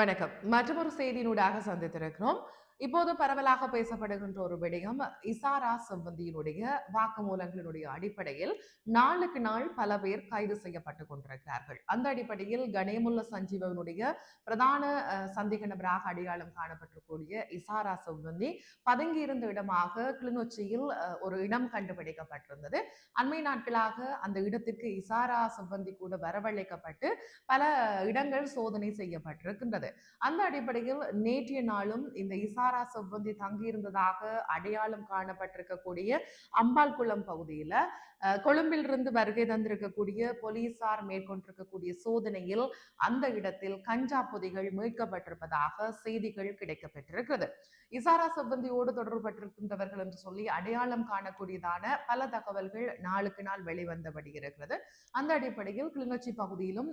வணக்கம். மற்றொரு செய்தியினூடாக சந்தித்திருக்கிறோம். இப்போது பரவலாக பேசப்படுகின்ற ஒரு விடயம் இசாரா செவ்வந்தியினுடைய வாக்குமூலங்களினுடைய அடிப்படையில் நாளுக்கு நாள் பல பேர் கைது செய்யப்பட்டு கொண்டிருக்கிறார்கள். அந்த அடிப்படையில் கணேமுல்ல சஞ்சீவனுடைய பிரதான அஹ், சந்தேக நபராக அடையாளம் காணப்பட்டிருக்கூடிய இசாரா செவ்வந்தி பதுங்கியிருந்த இடமாக கிளிநொச்சியில் ஒரு இடம் கண்டுபிடிக்கப்பட்டிருந்தது. அண்மை நாட்களாக அந்த இடத்திற்கு இசாரா செவ்வந்தி கூட வரவழைக்கப்பட்டு பல இடங்கள் சோதனை செய்யப்பட்டிருக்கின்றது. அந்த அடிப்படையில் நேற்றைய நாளும் இந்த இசாரா செவ்வந்தி தங்கியிருந்ததாக அடையாளம் காணப்பட்டிருக்கக்கூடிய அம்பாள்குளம் பகுதியில கொழும்பிலிருந்து வருகை தந்திருக்கக்கூடிய போலீசார் மேற்கொண்டிருக்கக்கூடிய சோதனையில் அந்த இடத்தில் கஞ்சா பொதிகள் மீட்கப்பட்டிருப்பதாக செய்திகள் கிடைக்கப்பெற்றிருக்கிறது. இசாரா செவ்வந்தியோடு தொடர்பட்டிருக்கின்றவர்கள் என்று சொல்லி அடையாளம் காணக்கூடியதான பல தகவல்கள் நாளுக்கு நாள் வெளிவந்தபடி இருக்கிறது. அந்த அடிப்படையில் கிளிநொச்சி பகுதியிலும்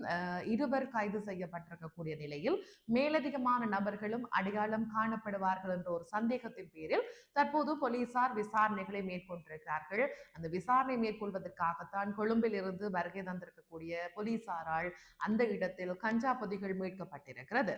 இருவர் கைது செய்யப்பட்டிருக்கக்கூடிய நிலையில் மேலதிகமான நபர்களும் அடையாளம் காணப்படுவார்கள் என்ற ஒரு சந்தேகத்தின் பேரில் தற்போது போலீசார் விசாரணைகளை மேற்கொண்டிருக்கிறார்கள். அந்த விசாரணை மேற்கொள்வதற்காகத்தான் கொழும்பில் இருந்து வருகை தந்திருக்கக்கூடிய போலீசாரால் அந்த இடத்தில் கஞ்சா பொதிகள் மீட்கப்பட்டிருக்கிறது.